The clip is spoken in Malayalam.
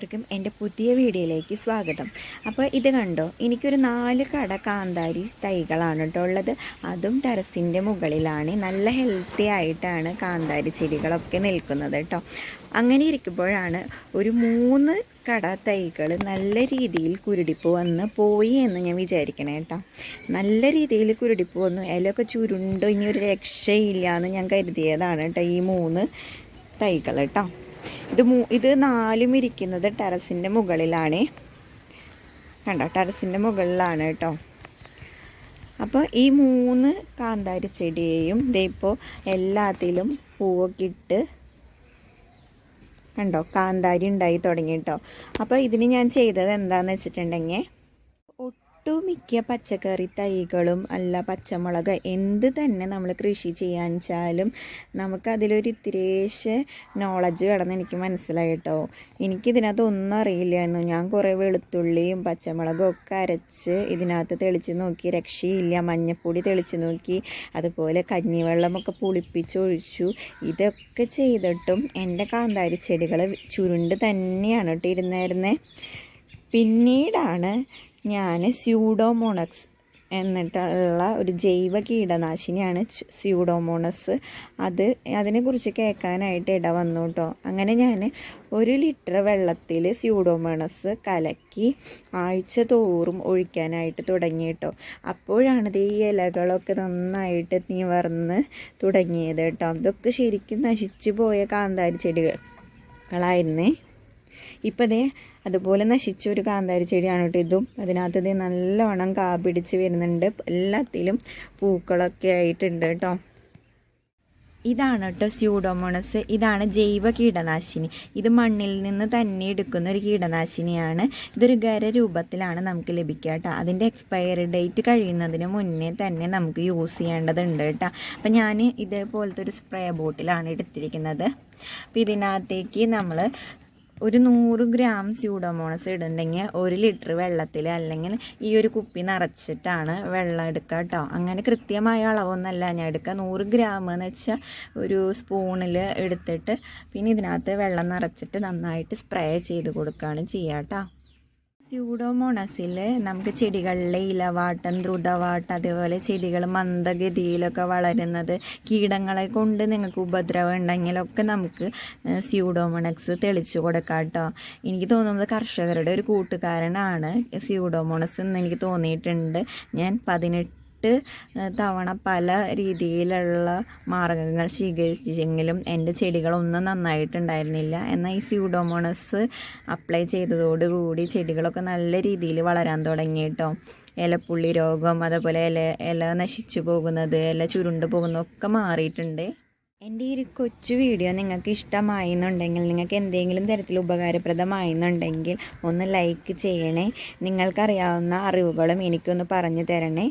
എല്ലാവർക്കും എന്റെ പുതിയ വീഡിയോയിലേക്ക് സ്വാഗതം. അപ്പോൾ ഇത് കണ്ടോ? എനിക്കൊരു നാല് കട കാന്താരി തൈകളാണ് കേട്ടോ ഉള്ളത്. അതും ടെറസിന്റെ മുകളിലാണ്. നല്ല ഹെൽത്തി ആയിട്ടാണ് കാന്താരി ചെടികളൊക്കെ നിൽക്കുന്നത് കേട്ടോ. അങ്ങനെ ഇരിക്കുമ്പോഴാണ് ഒരു മൂന്ന് കട തൈകൾ നല്ല രീതിയിൽ കുരുടിപ്പ് വന്ന് പോയി എന്ന് ഞാൻ വിചാരിക്കണേ കേട്ടോ. നല്ല രീതിയിൽ കുരുടിപ്പ് വന്നു. ഇലയൊക്കെ ചുരുണ്ടോ ഇനി ഒരു രക്ഷയില്ല എന്ന് ഞാൻ കരുതിയതാണ് കേട്ടോ ഈ മൂന്ന് തൈകൾ കേട്ടോ. ഇത് മൂ ഇത് നാലും ഇരിക്കുന്നത് ടെറസിന്റെ മുകളിലാണ്. കണ്ടോ? ടെറസിന്റെ മുകളിലാണ് കേട്ടോ. അപ്പോൾ ഈ മൂന്ന് കാന്താരി ചെടിയെയും ദേ എല്ലാത്തിലും പൂവൊക്കെ ഇട്ട് കണ്ടോ? കാന്താരി ഉണ്ടായി തുടങ്ങി കേട്ടോ. അപ്പോൾ ഇതിന് ഞാൻ ചെയ്തത് എന്താണെന്ന് വെച്ചിട്ടുണ്ടെങ്കിൽ ഒട്ടുമിക്ക പച്ചക്കറി തൈകളും അല്ല പച്ചമുളക് എന്ത് തന്നെ നമ്മൾ കൃഷി ചെയ്യാൻ വെച്ചാലും നമുക്കതിലൊരു ഇത്തിരേശ് നോളജ് വേണമെന്ന് എനിക്ക് മനസ്സിലായിട്ടോ കേട്ടോ എനിക്കിതിനകത്ത് ഒന്നും അറിയില്ലായിരുന്നു. ഞാൻ കുറേ വെളുത്തുള്ളിയും പച്ചമുളകും ഒക്കെ അരച്ച് ഇതിനകത്ത് തെളിച്ച് നോക്കി. രക്ഷയില്ല. മഞ്ഞപ്പൊടി തെളിച്ച് നോക്കി. അതുപോലെ കഞ്ഞിവെള്ളമൊക്കെ പുളിപ്പിച്ചൊഴിച്ചു. ഇതൊക്കെ ചെയ്തിട്ടും എന്റെ കാന്താരി ചെടികൾ ചുരുണ്ട് തന്നെയാണ് കേട്ടോ ഇരുന്നായിരുന്നേ. പിന്നീടാണ് ഞാൻ സ്യൂഡോമോണക്സ് എന്നിട്ടുള്ള ഒരു ജൈവ കീടനാശിനിയാണ് സ്യൂഡോമോണസ്. അത് അതിനെക്കുറിച്ച് കേൾക്കാനായിട്ട് ഇട വന്നു കേട്ടോ അങ്ങനെ ഞാൻ ഒരു ലിറ്റർ വെള്ളത്തിൽ സ്യൂഡോമോണസ് കലക്കി ആഴ്ച തോറും ഒഴിക്കാനായിട്ട് തുടങ്ങി കേട്ടോ അപ്പോഴാണ് ഈ ഇലകളൊക്കെ നന്നായിട്ട് നിവർന്ന് തുടങ്ങിയത് കേട്ടോ അതൊക്കെ ശരിക്കും നശിച്ചു പോയ കാന്താരി ചെടികളായിരുന്നേ. ഇപ്പം ദേ അതുപോലെ നശിച്ച ഒരു കാന്താരി ചെടിയാണ് കേട്ടോ ഇതും. അതിനകത്ത് ഇത് നല്ലവണ്ണം കാ പിടിച്ച് വരുന്നുണ്ട്. എല്ലാത്തിലും പൂക്കളൊക്കെ ആയിട്ടുണ്ട് കേട്ടോ. ഇതാണ് കേട്ടോ സ്യൂഡോമോണസ് ഇതാണ് ജൈവ കീടനാശിനി. ഇത് മണ്ണിൽ നിന്ന് തന്നെ എടുക്കുന്ന ഒരു കീടനാശിനിയാണ്. ഇതൊരു ഖര രൂപത്തിലാണ് നമുക്ക് ലഭിക്കുക കേട്ടോ. അതിന്റെ എക്സ്പയറി ഡേറ്റ് കഴിയുന്നതിന് മുന്നേ തന്നെ നമുക്ക് യൂസ് ചെയ്യേണ്ടതുണ്ട് കേട്ടോ. അപ്പം ഞാൻ ഇതേപോലത്തെ ഒരു സ്പ്രേ ബോട്ടിലാണ് എടുത്തിരിക്കുന്നത്. അപ്പം ഇതിനകത്തേക്ക് നമ്മൾ ഒരു നൂറ് ഗ്രാം സ്യൂഡോമോണസ് ഇടുന്നുണ്ടെങ്കിൽ ഒരു ലിറ്റർ വെള്ളത്തിൽ അല്ലെങ്കിൽ ഈ ഒരു കുപ്പി നിറച്ചിട്ടാണ് വെള്ളം എടുക്കുക കേട്ടോ. അങ്ങനെ കൃത്യമായ അളവൊന്നല്ല. ഞാൻ എടുക്കുക നൂറ് ഗ്രാം എന്ന് വെച്ചാൽ ഒരു സ്പൂണിൽ എടുത്തിട്ട് പിന്നെ ഇതിനകത്ത് വെള്ളം നിറച്ചിട്ട് നന്നായിട്ട് സ്പ്രേ ചെയ്ത് കൊടുക്കുകയാണ് ചെയ്യുക കേട്ടോ. സ്യൂഡോമോണസിൽ നമുക്ക് ചെടികളിലെ ഇലവാട്ടം ദ്രുതവാട്ടം അതേപോലെ ചെടികൾ മന്ദഗതിയിലൊക്കെ വളരുന്നത് കീടങ്ങളെ കൊണ്ട് നിങ്ങൾക്ക് ഉപദ്രവം ഉണ്ടെങ്കിലൊക്കെ നമുക്ക് സ്യൂഡോമോണക്സ് തെളിച്ചു കൊടുക്കാം കേട്ടോ എനിക്ക് തോന്നുന്നത് കർഷകരുടെ ഒരു കൂട്ടുകാരനാണ് സ്യൂഡോമോണസ് എന്ന് എനിക്ക് തോന്നിയിട്ടുണ്ട്. ഞാൻ പതിനെട്ട് എട്ട് തവണ പല രീതിയിലുള്ള മാർഗങ്ങൾ സ്വീകരിച്ചെങ്കിലും എന്റെ ചെടികളൊന്നും നന്നായിട്ടുണ്ടായിരുന്നില്ല. എന്നാൽ ഈ സ്യൂഡോമോണസ് അപ്ലൈ ചെയ്തതോടുകൂടി ചെടികളൊക്കെ നല്ല രീതിയിൽ വളരാൻ തുടങ്ങി കേട്ടോ. ഇലപ്പുള്ളി രോഗം അതേപോലെ ഇല ഇല നശിച്ചു പോകുന്നത് ഇല ചുരുണ്ട് പോകുന്നതൊക്കെ മാറിയിട്ടുണ്ട്. എന്റെ ഈ ഒരു കൊച്ചു വീഡിയോ നിങ്ങൾക്ക് ഇഷ്ടമായി എന്നുണ്ടെങ്കിൽ നിങ്ങൾക്ക് എന്തെങ്കിലും തരത്തിൽ ഉപകാരപ്രദമായി എന്നുണ്ടെങ്കിൽ ഒന്ന് ലൈക്ക് ചെയ്യണേ. നിങ്ങൾക്കറിയാവുന്ന അറിവുകളും എനിക്കൊന്ന് പറഞ്ഞു തരണേ.